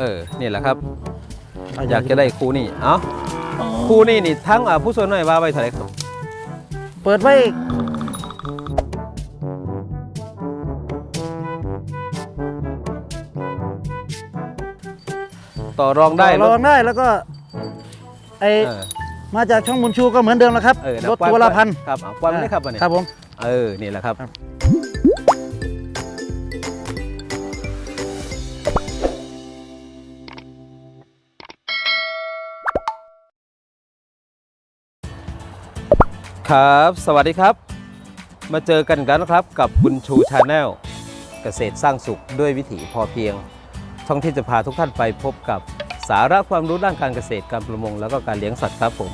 เออนี่แหละครับ อยากจะได้ครูนี่เอ้าครูนี่นี่ทั้งอ่าผู้ช่วยหน่อยว่าไว้เท่าไหร่ครับเปิดไว้ต่อรองได้ต่อรองได้แล้วก็ไอเออมาจากช่องบุญชูก็เหมือนเดิมแล้วครับเออนะรถปอยตัวละพันครับเอาปล่อยมันได้ครับวันนี้ครับผม เออ นี่แหละครับ ครับ สวัสดีครับ มาเจอกันอีกแล้วนะครับกับบุญชูชาแนลเกษตรสร้างสุขด้วยวิถีพอเพียงช่องที่จะพาทุกท่านไปพบกับสาระความรู้ด้านการเกษตรการประมง แล้วก็การเลี้ยงสัตว์ครับผม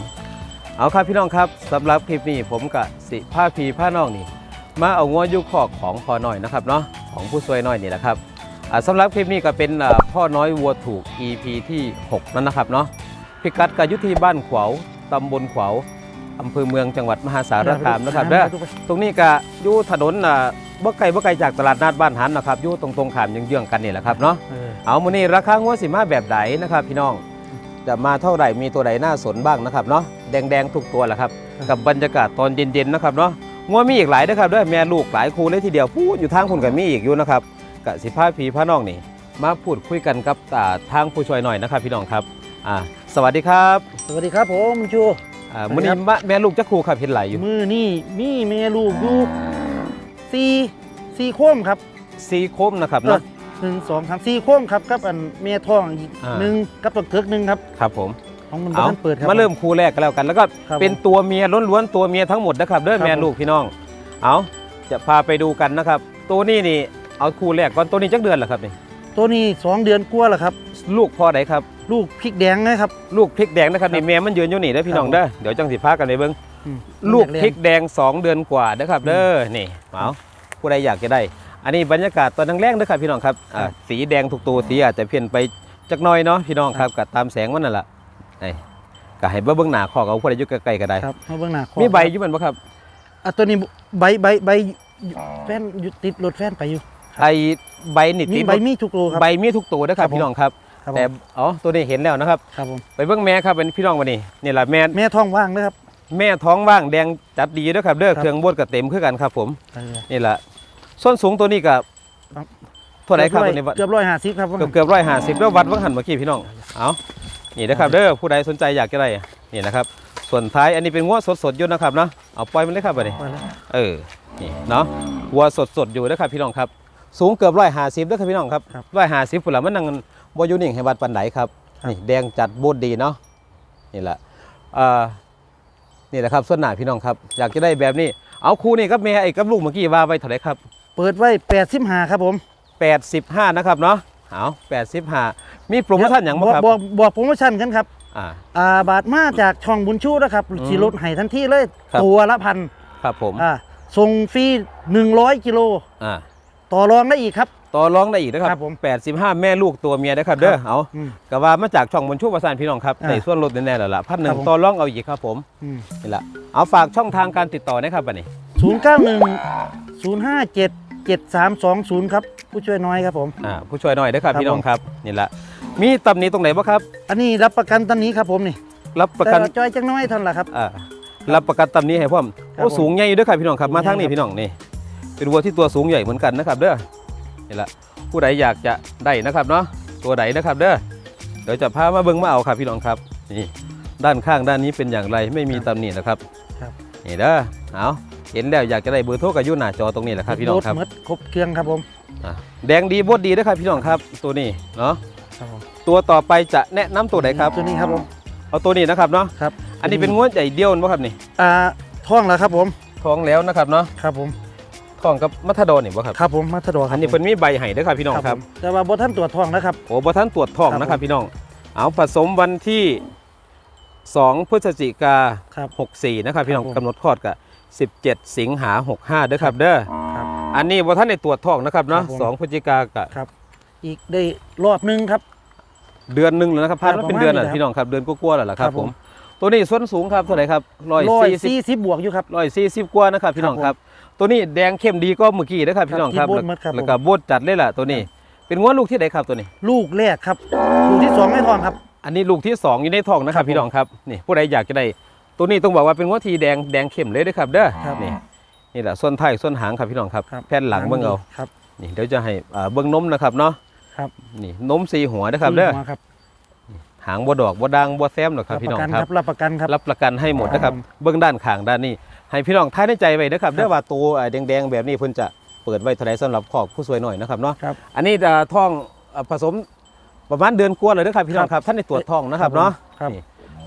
เอาครับพี่น้องครับสำหรับคลิปนี้ผมกับสิผ้าพีผ้านองนี่ มาเอางัวยุคอกของพ่อน้อยนะครับเนาะของผู้ช่วยน้อยนี่แหละครับอ่าสำหรับคลิปนี้ก็เป็นพ่อน้อยวัวถูก EP ที่ 6 นั่นนะครับเนาะพิกัดก็อยุที่บ้านขวาวตำบลขวาว อำเภอเมืองจังหวัดมหาสารคามนะครับเด้อตรงนี้ก็อยู่ถนนอ่าบ่ไกลบ่ไกลจากตลาดนัดบ้านหันนะครับอยู่ตรงตรงๆขามเยื้องๆกันนี่แหละครับเนาะเออเอามื้อนี้ราคางัวสิมาแบบใดนะครับ พี่น้องจะมาเท่าไหร่มีตัวใดน่าสนบ้างนะครับเนาะแดงๆทุกตัวแหละครับ กับบรรยากาศตอนเย็นๆนะครับเนาะงัวมีอีกหลายนะครับเด้วยแม่ลูกหลายคู่เลยทีเดียวพูดอยู่ทางคุณกับมีอีกอยู่นะครับกะสิพาพีพาน้องนี่มาพูดคุยกันกับอ่าทางผู้ช่วยหน่อยนะครับ พี่น้องครับอ่าสวัสดีครับ สวัสดีครับผมบุญชู อ่ามื้อนี้มาแม่ลูกจะคู่ครับเห็นหลายอยู่มือนี่มีเมลูกอยู่สี่สี่โคมครับซีโคมนะครับเนาะ หนึ่งสองสามสี่โคมครับกับอันเมียทองอีกอ่า หนึ่งกับตัวเถือกหนึ่งครับครับผม ของมันเอาบ้านเปิดครับ มาเริ่มคู่แรกกันแล้วกัน แล้วก็ครับเป็นตัวเมียล้วนๆตัวเมียทั้งหมดนะครับเด้อครับ แม่ลูกพี่น้อง เอาจะพาไปดูกันนะครับ ตัวนี้นี่เอาคู่แรกก่อนตัวนี้จักเดือนเหรอครับนี่ตัวนี้สองเดือนกว่าแล้วครับ ลูกพ่อไหนครับ ลูกพริกแดงนะครับ ลูกพริกแดงนะครับครับนี่แม่มันยืนอยู่นี่เด้อพี่น้องครับเด้อเดี๋ยวจังสิพากันไปเบิ่งอืมลูกพริกแดง 2 เดือนกว่าเด้อครับ เด้อนี่เอาผู้ใดอยากจะได้ อันนี้บรรยากาศตอนแรกๆเด้อครับพี่น้องครับอ่าครับสีแดงทุกตัวสีอาจจะเพี้ยนไปจักหน่อยเนาะพี่น้องครับกับตามแสงมันนั่นแหละไอ้ก็ให้เบิ่งหน้าคอกเอาผู้ใดอยู่ใกล้ๆก็ได้ครับให้เบื้องหน้าคอมีใบอยู่มันบ่ครับ อะตัวนี้ใบใบใบแฟนอยู่ติดรถแฟนไปอยู่ ไอใบนี่มีติดใบมีทุกโลครับ ใบมีทุกตัวนะครัครับบผม พี่น้องครับ ครับแต่ผมอ๋อตัวนี้เห็นแล้วนะครับ ครับผมไปเบิ่งแม่ครับเป็นพี่น้องวันนี้นี่แหละแม่แม่ท้องว่างนะครับ แม่ท้องว่างแดงจัดดีเด้อครับเด้อครับ เครื่องบดกับเต็มคือกันครับ ผมเออนี่แหละส้นสูงตัวนี้กับครับเท่าไหร่ครับตัวนี้วัดเกือบร้อยห้าสิบครับผมเกือบเกือบร้อยห้าสิบแล้ววัดวังหันเมื่อกี้พี่น้องเอานี่นะครับเด้อผู้ใดสนใจอยากจะได้นี่นะครับ ส่วนท้ายอันนี้เป็นงัวสดๆอยู่นะครับเนาะเอาปล่อยมันเลยครับบัดนี้ ไปแล้วเออ นี่เนาะวัวสดสดๆอยู่นะครับพี่น้องครับ สูงเกือบร้อยห้าสิบด้วยครับพี่น้องครับร้อยห้าสิบผุนละมันนั่ง บอยูนิ่งให้บัดปันไหนครับนี่แดงจัดโบดดีเนาะนี่แหละเอ่อนี่แหละครับส่วนหน้าพี่น้องครับ อยากจะได้แบบนี้ เอาคู่นี่กับแม่ไอ้กับลูกเมื่อกี้ว่าไว้เท่าไหร่ครับ เปิดไว้แปดสิบห้าครับผม85นะครับเนาะเอา85มีโปรโมชั่นอย่างบ่ครับบอกบอกโปรโมชั่นกันครับอ่าอ่าบาทมาจากช่องบุญชูนะครับอืมสีลดให้ทันทีเลยครับตัวละพันครับผมอ่าส่งฟรี100กิโลอ่า ต่อรองได้อีกครับ ต่อรองได้อีกนะครับครับผม85แม่ลูกตัวเมียนะครับเด้อเอาอืมก็ว่ามาจากช่องบนชูประสานพี่น้องครับอ่าในส่วนลดแน่ๆแล้วล่ะพันหนึ่ครังบผม ต่อรองเอาอีกครับผมอืมนี่ละเอาฝากช่องทางการติดต่อนะครับบัดนี้ ศูนย์เก้าหนึ่งศูนย์ห้าเจ็ดเจ็ดสามสองศูนย์ครับ ผู้ช่วยน้อยครับผม อ่าผู้ช่วยหน่อยนะครับครับ พี่น้องครับนี่ละมีตำหนิตรงไหนบ้างครับ อันนี้รับประกันตอนนี้ครับผมนี่รับประแต่กันว่าจ้อยจังน้อยเท่านนแหละครับ อ่ารับประกันตำหนิให้พ่อมครับโอ้ผมสูงใหญ่อยู่เด้วยครับพี่น้องครับสูงมาทางนี้ใหญ่ครับพี่น้องนี่ เป็นวัวที่ตัวสูงใหญ่เหมือนกันนะครับเด้อนี่ละผู้ใดอยากจะได้นะครับเนาะตัวใดนะครับเด้อเดี๋ยวจะพามาเบิ่งมาเอาครับพี่น้องครับนี่ด้านข้างด้านนี้เป็นอย่างไรไม่มีตำหนินะครับครับนี่เด้อเอาเห็นแล้วอยากจะได้เบอร์โทรกับยุ่หน้าจอตรงนี้แหละครับพี่น้องครับถหมดครบเครื่องครับผมอะแดงดีบดดีนะครับพี่น้องครับตัวนี้เนาะครับผมตัวต่อไปจะแนะนำตัวไหนครับตัวนี้ครับผมเอาตัวนี้นะครับเนาะครับ อันนี้เป็นงวดใหญ่เดียวมั้ครับนี่อ่าท้องแล้วครับผมท้องแล้วนะครับเนาะครับผม ท้องกับมัทดอนนี่บ่ครับครับผมมัทดอคอัรับนนี้เป็นมีใบไห้เด้อครับพี่น้องครับผมแต่ว่าบท่านตรวจท้องนะครับโอ้บ่ท่านตรวจท้องครับนะครับผมพี่น้องเอาผสมวันที่ 2 พฤศจิกาครับ64นะครับพี่น้องครับผมกำหนดคลอดกับ17 สิงหา65เด้อครับเด้อครับอันนี้บ่ท่านได้ตรวจท้องนะครับเนาะครับผมสองพฤศจิกากับครับอีกได้รอบหนึงครับ เดือนหนึงแล้วนะครับพันครับมาเป็นเดือนประแล้วมาณนี้พี่น้องครับเดือนกว่าๆแล้วล่ะครับครับผผมมตัวนี้ส้นสูงครับเท่าไหร่ครับร้อย140สี่สิบบวกอยู่ครับร้อยสี่สิบกว่านะครับพี่น้องครับครับ ตัวนี้แดงเข้มดีก็เมื่อกี้นะครับพี่น้องครับที่โบดหมดครับ แล้วก็โบดจัดเลยล่ะตัวนี้ เป็นง้วลูกที่ไหนครับตัวนี้ ลูกแรกครับ ลูกที่สองไม่ทองครับ อันนี้ลูกที่สองอยู่ในท้องนะคครัรับบผมพี่น้องครับนี่ผู้ใดอยากจะได้ตัวนี้ต้องบอกว่าเป็นง้วทีแดงแดงเข้มเลยนะครับ เด้อครับ นี่นี่แหละส่วนท้ายส่วนหางครับพี่น้องครับ ครับแผ่นหลังเบิ่งเอาครับ นี่เดี๋ยวจะให้อ่าเบิ่งนมนะครับเนาะครับ นี่นมสีหัวนะครับเด้อหัวครับหางบ่ดอกบ่ดังบ่แซมหรอกครับพี่น้องประกันครับรับประกันครับ รับประกันให้หมดนะครับครับเบื้องด้านข้างด้านนี้ ให้พี่น้องท้ายในใจไว้นะครับเด้อว่าตัวอ่าแดงๆแบบนี้เพิ่นจะเปิดไว้เท่าไหร่สำหรับขอบผู้สวยหน่อยนะครับเนาะครับ อันนี้จะท้องอ่าผสมประมาณเดือนกว่าเลยนะครับพี่น้องครับท่านในตรวจท้องนะครับเนาะครับนี่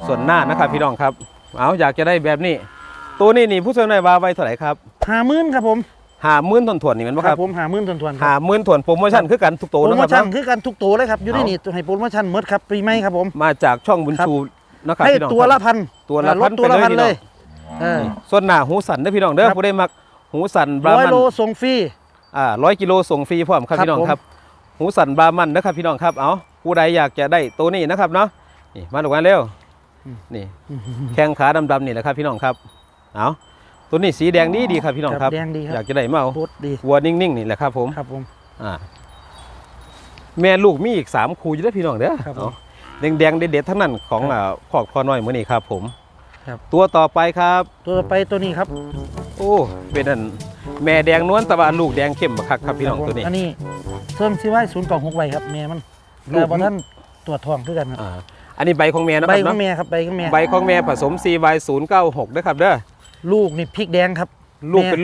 ส่วนหน้านะครับพี่น้องครับ เอาอยากจะได้แบบนี้ ตัวนี้นี่ผู้สวยหน่อยว่าไว้เท่าไหร่ครับหามื่นครับผมหาหมื่นทวนๆนี่แมันบ่ครับผมหามื่นทวนทวนๆคหารับหมื่นทวนโปรโมชั่นคือกันทุกตัวโปรนะโมครับชั่นเนาะคือกันทุกตัวเลยครับอยู่ในเอานี่ให้โปรโมชั่นหมดครับปีใหม่ครับผมมาจากช่องบุญครับชูนะครับให้พี่น้องตัวคละรับพันตัวละลพัดนตัวละไปพันเลยเลพี่ยน้ องเออส่วนหน้าหูสันเด้อพี่น้องเด้อครับ ผู้ได้มักหูสันบราร้อยมันโลส่งฟรี อ่าร้อยกิโลส่งฟรีพร้อมครับครับพี่น้องผม ครับ หูสันบรามันนะครับพี่น้องครับเอาผู้ใดอยากจะได้ตัวนี้นะครับเนาะนี่มาดูกันเร็วนี่แข้งขาดำๆนี่แหละครับพี่น้องครับเอาตัวนี้สีแดงดีดีครับพี่น้องครับ แดงดีคอยารักบจะได้มาเอาโคตรดีวัวนิ่งๆนี่แหละครับผม ครับผม อ่าแม่ลูกมีอีกสามคู่อยู่เด้อพี่น้องเด้อครับผม เอาแดงๆเด็ดๆทั้งนั้นของอ่าขอกคอน้อยมื้อนี้ครับผม ครับ ตัวต่อไปครับ ตัวต่อไปตัวนี้ครับ โอ้เป็นอันแม่แดงนวลแตะวันลูกแดงเข้มบักคักครับพี่น้องครับผมตัวนี้ อันนี้เสื่อมซีไว้ศูนย์เก่าหกใบครับแม่มันลูก แต่บท่านตรวจทองคือกันครับอ่าอันนี้ใบของแม่เนาะใบครับขอเนาะงแม่ครับใบของแม่ใบของแม่ผสม CY 0 9 6ด้วยครับเด้อลูกนี่พริกแดงครับลูกแม่เป็น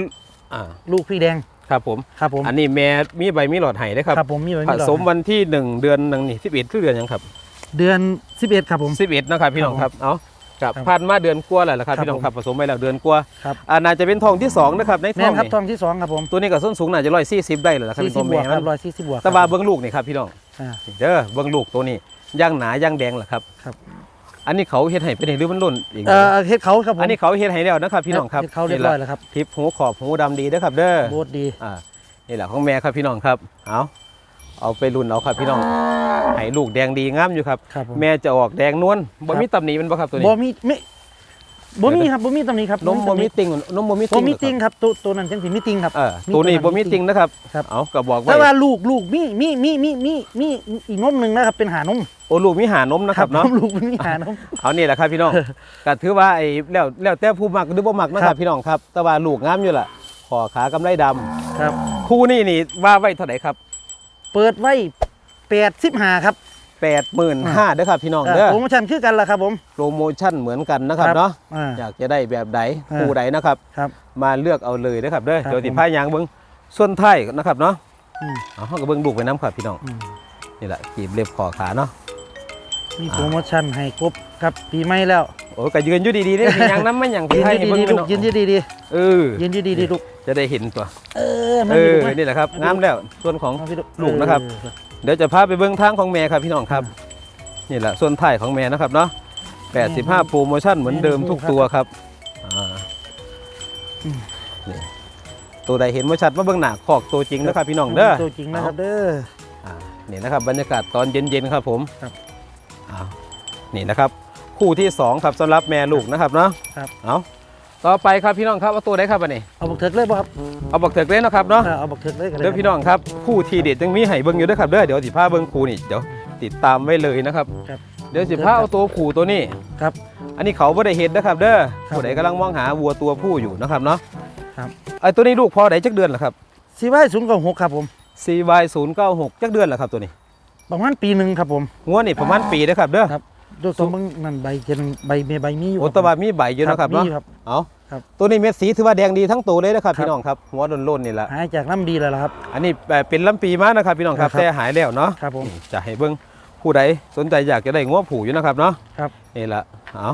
อ่าลูกพริกแดงครับผม ครับผมอันนี้แม่มีใบมีหลอดไห้ด้วยครับ ครับผมมีไว้ผมีหลอดสมวันที่ 1 เดือนหนึงนี่11คือเดือนหยังครับเดือน11ครับผม 11นะครับพี่น้องครับเอากับ ครับผ่านมาเดือนกว่าแล้วล่ะครับครับพี่น้องครับผสมไปแล้วเดือนกว่าครับ อ่าน่าจะเป็นทองที่สองนะครับในทแม่องนครับนี่ทองที่สองครับผมตัวนี้ก็ส้นสูงน่าจะ140ได้เลยล่ะครับสี่เป็นสิตับวบแม่วกครัมับนร้อยสี่สิบบวกแตะวาเบิ้งลูกนี่ครับพี่น้องอ่านี่เด้อเบิ้งลูกตัวนี้ย่างหนาย่างแดงเหรอครับ ครับอันนี้เขาเฮ็ดให้เป็นหรือมันหล่นอีกเอ่อเฮ็ดเขาครับผมอันนี้เขาเฮ็ดให้แล้วนะครับพี่น้องครับเฮ็ดเขาเรียบร้อยแล้วครับทิปหูขอบหูดำดีนะครับ เด้อโบดดี อ่านี่แหละของแม่ครับพี่น้องครับเอา เอาไปรุ่นเอาครับพี่น้องให้ลูกแดงดีงามอยู่ครับ ครับผม แม่จะออกแดงนวลบ่ครับมีตำหนิมันบ่ครับตัวนี้บ่มีไม่บ่มีครับบ่มีตรงนี้ครับนมบ่มีติ่งนมบ่มีบ่ติ่งมีติงเหรอครับตัวตัวนั้นจังสิมีติงครับ เออตัวนี้บ่มีติ่งนะครับครับ เอาก็บอกไว้แต่ว่าลูกลูกมีมีมีมีมีมีอีกนมหนึ่งนะครับเป็นหานมโอ้ลูกมีหานมนะครับเนาะ ลูกมันมีหานม เอานี่แหละครับพี่น้อง ก็ถือว่าไอ้แล้วแล้วแต่ผู้มักหรือบ่มักนะคครัรับบ พี่น้องครับ แต่ว่าลูกงามอยู่ล่ะขอขากำไรดำครับ คู่นี้นี่ว่าไว้เท่าไหร่ครับ เปิดไว้85ครับ85,000เด้อครับพี่น้องเอ่อเด้อโปรโมชั่นคือกันล่ะครับผมโปรโมชั่นเหมือนกันนะครับเนาะอ่าอยากจะได้แบบใดอ่าคู่ใดนะครับครับมาเลือกเอาเลยนะครับเด้อครับเดี๋ยวติผมพายางเบิ้งส่วนท้ายนะครับเนาะอืมเอาเขาก็เบิ้งลูกไปน้ำครับพี่น้องอืมนี่แหละกีบเล็บคอขาเนาะ มีโปรโมชั่นให้ครบครับปีใหม่แล้วโอ้ก็ยืนอยู่ดีๆเนี่ยมีหยังน้ำมันหยังยืนไทยดีให้เบิ้งๆลูกเนาะยืนดีๆดีเออๆยืนดีๆดีๆลูกจะได้เห็นตัว เออมันเอมีอลูกไหม นี่แหละครับงามแล้วส่วนของเอาพี่ลูกนะครับ เออเดี๋ยวจะพาไปเบิ้งทางของแม่ครับพี่น้องครับ นี่แหละส่วนท้ายของแม่นะครับเนาะ85โปรโมชั่นเหมือนเดิมทุกตัวครับอ่านี่ตัวใดเห็นว่าชัดว่าเบิ้งหน้าคอกตัวจริงนะครับพี่น้องเด้อ ตัวจริงนะครับเด้อ อ่านี่นะครับบรรยากาศตอนเย็นๆครับผมครับอ้าว นี่นะครับ คู่ที่สองครับสำหรับแม่ลูกนะครับเนาะครับเอาต่อไปครับพี่น้องครับเอาตัวไหนครับอันนี้เอาบักเถิกเลยป่ะครับเอาบักเถิกเล่นนาะครับเนาะอ่าเอาบักเถิกเลยกันเลยเดี๋ยวพี่น้องครับคู่ทีเด็ดยังมีให้เบิ้งอยู่เด้วยครับเด้อเดี๋ยวสิพาเบิ้งคู่นี่เดี๋ยวติดตามไว้เลยนะครับครับเดี๋ยวสิพาเอาตัวคู่ตัวนี้ครับ อันนี้เขาบ่ได้เห็นนะครับ เด้อครับผู้ใดกำลังมองหาวัวตัวผู้อยู่นะครับเนาะครับไอ้ตัวนี้ลูกพอไหนจักเดือนเหรอครับซีไว้ศูนย์กับหกครับผม CY 0 9 6จักเดือนเหรอครับตัวนี้ ประมาณปีหนึ่งครับผมงัวนี่ประมาณปีนะครับเด้อครับดูตรงมึงนั่นใบเจนใบเมียใบมีอยู่โอตบามีใบอยู่นะครับเนาะมีครับเอาครับตัวนี้เม็ดสีถือว่าแดงดีทั้งตัวเลยนะครับครับพี่น้องครับหัวโล้นๆนี่แหละหายจากน้ำดีแล้วล่ะครับ อันนี้เอ่อเป็นลำปีมานะครับพี่น้องครับครับแต่หายแล้วเนาะครับผมนี่จะให้เบิ้งผู้ใดสนใจอยากจะได้งัวผูอยู่นะครับเนาะครับนี่แหละเอา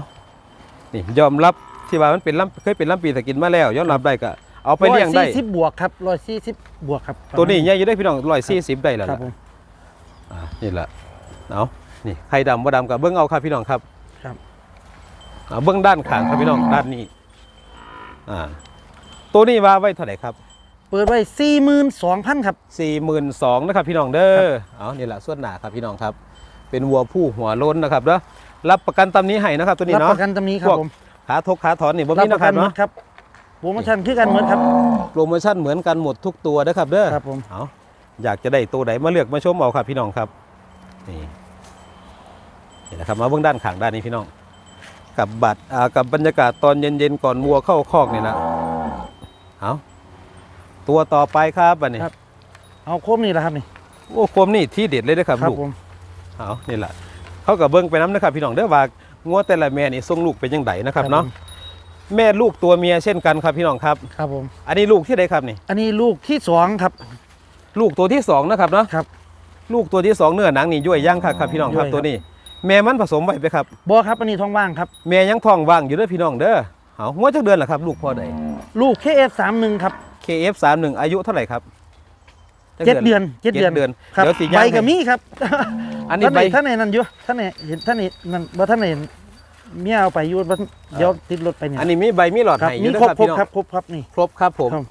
นี่ยอมรับที่ว่ามันเป็นลำเคยเป็นลำปีสกินมาแล้วยอมรับได้ก็เอาไปเลี้ยงได้ร้อสิบบวกครับร้อยสี่สิบบวกครับ ตัวนี้ใหญ่อยู่ได้พี่น้องร้อยสี่สิบได้แล้วครับล่ะผมอ่า นี่แหละเอานี่ไข่ดำบ่ดำกับเบิ้งเอาครับพี่น้องครับครับเอาเบิ้งด้านข้างครับพี่น้องด้านนี้อ่าตัวนี้ว่าไว้เท่าไหร่ครับ เปิดไว้สี่หมื่นสองพันครับสี่หมื่นสองนะครับพี่น้องเด้ครัอบเอานี่แหละส่วนหนาครับพี่น้องครับ เป็นวัวผู้หัวโล้นนะครับเด้อรับประกันตำนี้ให้นะครับ ตัวนี้รับเนาะประกันตำนี้ครับพวกผมขาทกขาถอนนี่บ่รับมีปนะระคกัรันบหมเนาะดครับโปรโมชั่นคือกันหมดครับโปรโมชั่นเหมือนกันหมดทุกตัวนะครับเด้อครับผมเอาอยากจะได้ตัวไหนมาเลือกมาชมเอาครับพี่น้องครับ นี่นี่นะครับมาเบื้องด้านข้างด้านนี้พี่น้อง กับบัตรอ่ากับบรรยากาศตอนเย็นๆก่อนวัวเข้าคอกนี่นะเอาตัวต่อไปครับบัดนี้ครับ เอาโคมนี่แหละครับนี่โอ้โคมนี่ที่เด็ดเลยนะครับลูกผมเอานี่แหละเขากับเบิ้งไปน้ำนะครับ พี่น้องเด้อว่างัวแต่ละแม่นี่ส่งลูกเป็นยังไงนะครับเนาะแม่ลูกตัวเมียเช่นกันครับพี่น้องครับ ครับผม อันนี้ลูกที่ใดครับนี่ อันนี้ลูกที่สองครับ ลูกตัวที่สองนะครับเนาะ ครับ ลูกตัวที่สองเนื้อหนังนี่ย่วยย่างครับครับพี่น้องครับย่วยครับตัวนี้ แม่มันผสมไว้ไปครับบอครับอันนี้ท้องว่างครับแม่ยังท้องว่างอยู่เด้อพี่น้องเด้อเอางัวจักเดือนเหรอครับ ลูกพ่อใดลูก KF31 ครับ KF31 อายุเท่าไหร่ครับจักเจ็ดเดือนเจ็ดเจ็ดเดือนเดือนครับเดี๋ยวสิใบย่างกับให้มีครับ อันนี้ใบท่านไหนนั่นอยู่ท่านไหนเห็นท่านไหนนั่นว่าท่านไหนเมียเอาไปอยู่บ่เดี๋ยวติดรถไปเนี่ยอันนี้มีใบมีหลอดครับให้อมียู่เด้อครบครับครบพี่น้องครับครบครับนี่ครบครับผมครับ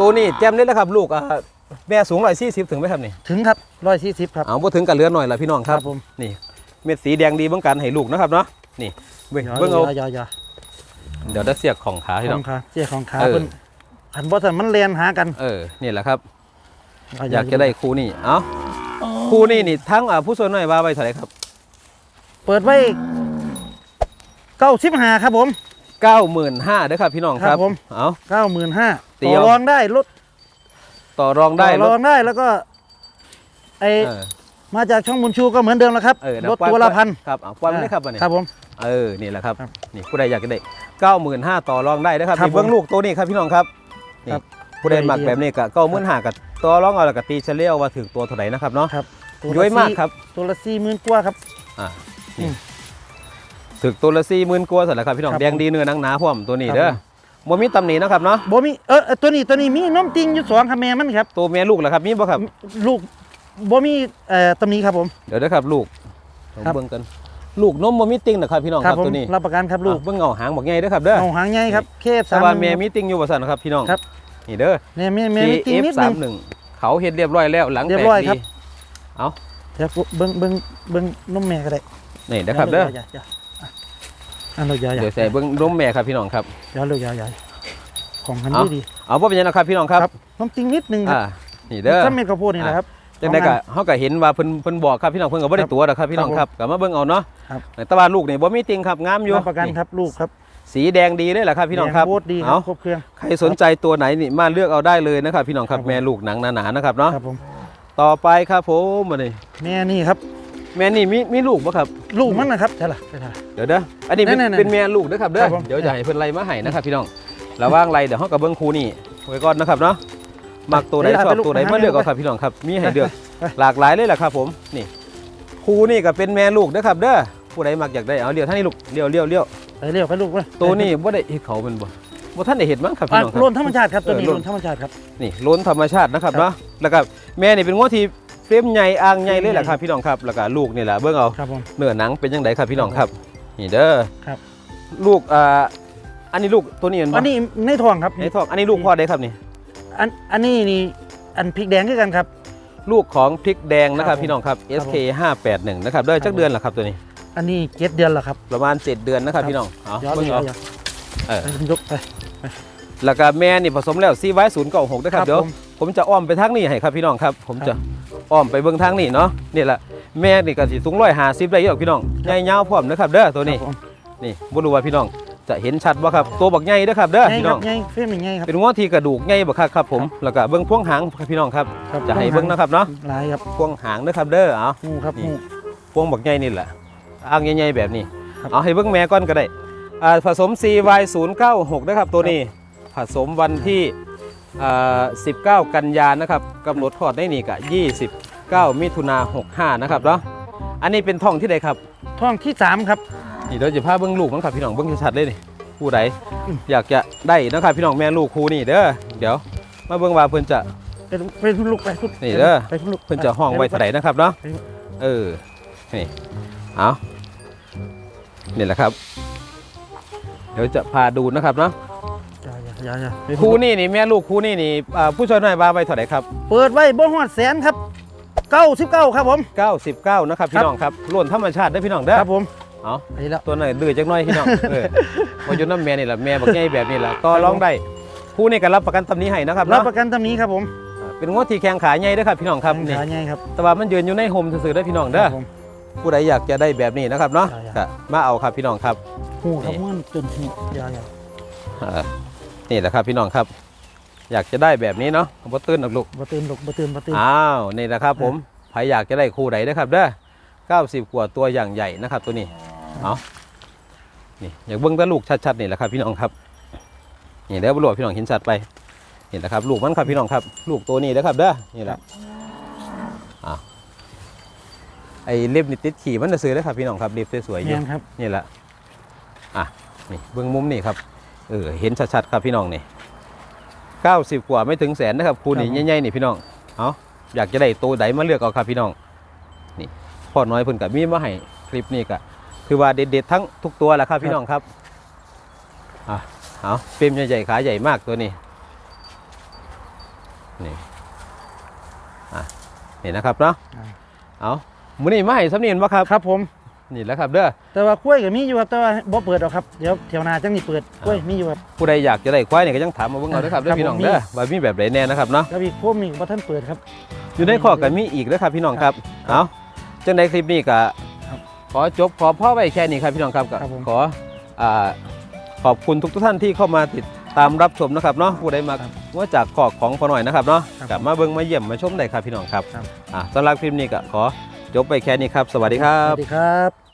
ตัวนี้แจ่มเลยแล้วครับ ลูกอ่า แม่สูงร้อยสี่สิบถึงไหมครับนี่ถึงครับร้อยสี่สิบครับเอาพอถึงกับเลือหน่อยละพี่น้องครับผมนี่เม็ดสีแดงดีเบื้องกันให้ลูกนะครับเนาะนี่เบิ่งเบิ่งเอาอย่าอย่าเดี๋ยวได้เสียกของขาพี่ขน้อองงขาเจ้าของขาเออเพิ่นอันบ่ทันมันเรียนหากัน เออนี่แหละครับ อยากจะได้คู่นี่เอาคู่นี่นี่ทั้งอ่าผู้ส่วนหน่อยว่าไว้เท่าไหร่ครับ เปิดไว้เก้าสิบห้าครับผมเก้าหมื่นห้าเด้อครับพี่น้องคครัรับบผมเอาเก้าหมื่นห้าเตีต่ยวอรองได้ลด ต่อรองได้ต่อลรดองได้แล้วก็ไอเออมาจากช่องบุญชูก็เหมือนเดิมแล้วครับเออลดตัวละพัน ครับเอาปล่อยมันได้ครับวันนี้ครับผม เออนี่แหละครับครับนี่ผู้ใดอยากจะได้เก้าหมื่นห้าต่อรองได้นะครับครับนี่เบื้องผมลูกตัวนี้ครับพี่น้องครับนี่ครับผู้ใดมักแบบนี้ก็เก้าหมื่นห้ากับต่อรองเอาแล้วก็ตีเฉลี่ยว่าถึงตัวเท่าไหร่นะครับเนาะครับ ตัวละย้อยมากสี่ครับตัวละสี่หมื่นกว่าครับ อ่าอืนี่มถึกตัวละสี่หมื่นกว่าสันแหละครับพี่น้องครับแดงดีเนื้อหนังหนาพร้อมตัวนี้ครับเด้อผม บ่มีตำหนินะครับเนาะบ่มีเออเออตัวนี้ตัวนี้มีน้มติงอยู่สองครับแม่มันครับ ตัวเมียลูกเหรอครับมีบ่ครับ ลูกบ่มีเอ่อตำหนี้ครับผม เดี๋ยวเด้อครับ ลูกผมครับ เบิ่งกัน ลูกนมบ่มีติ่งนะครับพี่น้องครับผมตัวนี้รับประกันครับลูกอะเบิ่งเอาหางบอกใหญ่เด้อครับเด้อเอาหางใหญ่ครับเคฟแต่สาม ว่าแม่มีติ่งอยู่บ่ซั่นนะครับพี่น้องครับ นี่เด้อแม่แม่แม่มีติงนิดนึง TF31 เขาเฮ็ดเรียบร้อยแล้วหลังเรีแตยกบร้อยดีครับ เอาเดี๋ยวเบิ่งเบิ่งเบิ่งนมแม่ก็ได้นี่นะครับเด้ออย่าอย่าอะ อันเราอย่าอย่าเดี๋ยวใส่เบิ่งนมแม่ครับพี่น้องครับเดี๋ยวเราอย่าอย่าของมันเอาดีดีเอาบ่เป็นหยังนะครับพี่น้องครับครับน้ำติงนิดนึงครัอ่าบนี่เด้อถ้าเม็ดข้าวโพดนี่แหละครับจังได๋ก็เฮาก็เห็นว่าเพิ่นเพิ่นบอกครับพี่น้องเพิ่นก็บ่ได้ตัวดอกครับพี่น้องครับก็มาเบิ่งเอาเนาะครับแต่ว่าลูกนี่บ่มีติ่งครับงามอยู่รับประกันครับลูกครับ สีแดงดีเลยแหละครับพี่น้องครับแดโพดดีครัเอาบครบเครื่องใครสนใจตัวไหนนี่มาเลือกเอาได้เลยนะครับ พี่น้องครับครับผมแม่ลูกหนังหนาๆนะครับเนาะครับผมต่อไปครับผมมาเลยแม่นี่ครับ แม่นี่มีมีลูกปะครับ ลูกมันนะครับใช่ล่ะใช่ล่ะเดี๋ยวเด้ออันนี้เป็นนั่นๆๆเป็นแม่ลูกนะครับเด้อครับผมเดี๋ยวจะให้เพิ่นไล่มาให้นะครับพี่น้องระหว่างไล่เดี๋ยวเฮากับเบิ่งครูนี่ไว้ก่อนนะครับเนาะมักตัวไหนเดี๋ยวชอบไปลูกตัวไหนไปหามาเลือกแม่เอาครับพี่น้องครับ มีให้เลือกไปหลากหลายเลยแหละครับผมนี่ครูนี่ก็เป็นแม่ลูกนะครับ เด้อผู้ใดมักอยากได้เอาเดี๋ยวท่านนี่ลูกเลี้ยวเลี้ยวเลี้ยวไปเร็วไปลูกไปตัวนี้บ่ได้เฮ็ดเขาเป็นบ่บ่ท่านได้เห็นมั้งครับอะพี่น้องครัโลบนธรรมชาติครับตัวนี้เออโลโลนนธรรมชาติครับนี่ล้นธรรมชาตินะครับครับเนาะแล้วก็แม่นี่เป็นงวที่เฟรมใหญ่อ่างใหญ่เลยแหละครับพี่น้องครับแล้วก็ลูกนี่แหละเบิ่งเอาครับผมเนื้อหนังเป็นยังไงครับพี่น้องครับนี่เด้อครับ ลูกอ่าอันนี้ลูกตัวนี้เห็นอัปะนนี้ในท้องครับในท้องอันนี้ลูกพ่อได้ครับนี่อันอันนี้นี่อันพริกแดงคือกันครับ ลูกของพริกแดงนะครับครับผมพี่น้องครับครับผม SK 581นะครับได้ครัจับกเดือนละครับตัวนี้ อันนี้เจ็ดเดือนแล้วครับประมาณ 7 เดือนนะครับครับพี่น้องเอาเดี๋ยวเบิ่งเดี๋ยวเอาเดี๋ยวเออไปผมยกไปแล้วก็แม่นี่ผสมแล้วซีไว้ศูนย์เก้าหกนะครับเดี๋ยวผมผมจะอ้อมไปทางนี้ให้ครับพี่น้องครับ ผมครับจะ อ้อมไปเบื้องทางนี้เนาะนี่แหละแม่นี่ก็สิสูงร้อยห้าสิบได้เยอะพี่น้องใหญ่ยาวพร้อมนะครับเด้อตัวนี้ครับผมนี่บ่รู้ว่าพี่น้องจะเห็นชัดบ่ครับตัวบักใหญ่เด้อครับเด้อไงพี่คน้รัอบงไงเฟ้มยังไงครับเป็นง้อที่กระดูกใหญ่บักคักครับผมแล้วก็เบิ่งพวงหางครับพี่น้องครับครับจะให้เบิ่งนะครับเนาะหลายครับพวงหางนะครับเด้อเอางูครับนี่งูพวงบักใหญ่นี่แหละอ่างใหญ่ๆแบบนี้ครับเอาให้เบิ่งแม่ก่อนก็ได้อ่าผสม CY096 นะครับตัวนี้ผสมวันที่อ่า 19 กันยานะครับกำหนดคลอดได้นี่ก็29 มิถุนา65 นะครับเนาะอันนี้เป็นท้องที่ใดครับท้องที่สามครับ นี่เดี๋ยวจะพาเบิ้งลูกมันครับพี่น้องเบิ้งชัดๆเลยนี่ผู้ใดอืมอยากจะได้นะครับพี่น้องแม่ลูกคู่นี่เด้อเดี๋ยว มาเบิ้งว่าเพิ่นจะ เป็นเป็นลูกไปลูกนี่เด้อ ไปลูกเพิ่นจะห้องไว้เท่าไหร่นะครับเนาะไปลูกเออนี่เอานี่แหละครับ เดี๋ยวจะพาดูนะครับเนาะ อย่าอย่าอย่าอย่าไปคู่นี่นี่แม่ลูกคู่นี่นี่อ่าผู้ช่วยหน่อยว่าไว้เท่าไหร่ครับ เปิดไว้บ่ฮอดแสนครับเก้าสิบเก้าครับผม 99นะครับพี่น้องครับล้วนธรรมชาติได้อพี่น้องเด้อครับผมเอาไปแล้วตัวหน่อยดื้อจักหน่อยพี่น้องเออว่าอยู่น้ำแม่นี่แหละแม่บักใหญ่แบบนี้แหละต่อรองได้คู่นี่ก็รับประกันตำนี้ให้นะครับรับเนาะประกันตำหนี้ครับผมตเป็นงวดที่แข้งขาใหญ่เด้อครับพี่น้องครับนี่ขาใหญ่ครับแต่ว่ามันยืนอยู่ในโฮมซื่อๆได้อพี่น้องเด้อ ครับผม ผู้ใดอยากจะได้แบบนี้นะครับเนาะใช่ครับ ก็มาเอาครับพี่น้องครับ หูครับนี่มันจนหูยาวเอ่อ นี่แหละครับพี่น้องครับ อยากจะได้แบบนี้เนาะบ่ตื่นหรอกลูกๆบ่ตื่นหรอกบ่ตื่นบ่ตื่นอ้าวนี่แหละครับ ผมใครอยากจะได้คู่ไหนนะครับเด้อ90กว่าตัวอย่างใหญ่นะครับ ตัวนี้เอานี่อยากเบิ้งแตะลูกชัดๆนี่แหละครับ พี่น้องครับนี่เด้อบ่รู้ว่าพี่น้องเห็นชัดไปนี่แหละครับ ลูกมันครับพี่น้องครับ ลูกตัวนี้นะครับเด้อนี่แหละอะไอ้เล็บนี่ติดขี่มันจะซื้อได้อครับพี่น้องครับเล็บสวยๆอยู่แม่นครับนี่แหละอะนี่เบื้องมุมนี่ครับ เออเห็นชัดๆครับพี่น้องนี่90กว่าไม่ถึงแสนนะครับคูนี่ใหญ่ๆนี่พี่น้องเอาอยากจะได้ตัวไหนมาเลือกเอาครับพี่น้องนี่พ่อน้อยเพิ่นกับมีมาให้คลิปนี้ก็คือว่าเด็ดๆทั้งทุกตัวแหละครับพี่น้องครับอะเอาเป็นใหญ่ๆขาใหญ่มากตัวนี้นี่อะนี่นะครับเนาะเอามื้อนี้มาให้สำเนียนบ่ครับครับผม นี่แหละครับเด้อ แต่ว่ากล้วยก็มีอยู่ครับแต่ว่าบ่เปิดหรอกครับเดี๋ยวเที่ยวหน้าจังนี่เปิดกล้วยมีอยู่ครับ ผู้ใดอยากจะได้ควายเนี่ยก็ยังถามมาเบิ่งเอาเด้อครับเด้อครับพี่น้องผมมี เด้อว่ามีแบบไหนแน่นะครับเนาะ แล้วอีกโคมนี่บ่ทันเปิดครับ อยู่ในข้อกันมีอีกเด้อครับพี่น้องครับ เอาจังในคลิปนี้ก็ครับขอจบขอพ่อไว้แค่นี้ครับพี่น้องครับก็ครับผม ขออ่าขอบคุณทุกทุกๆท่านที่เข้ามาติดตามรับชมนะครับเนาะ ผู้ใดมาว่าจากขอกของพอหน่อยนะครับเนาะ ครับกลับมาเบิ่งมาเยี่ยมมาชมได้ครับพี่น้องครับครับ อ่าสำหรับคลิปนี้ก็ขอ จบไปแค่นี้ครับ สวัสดีครัสบ วัสดีครับ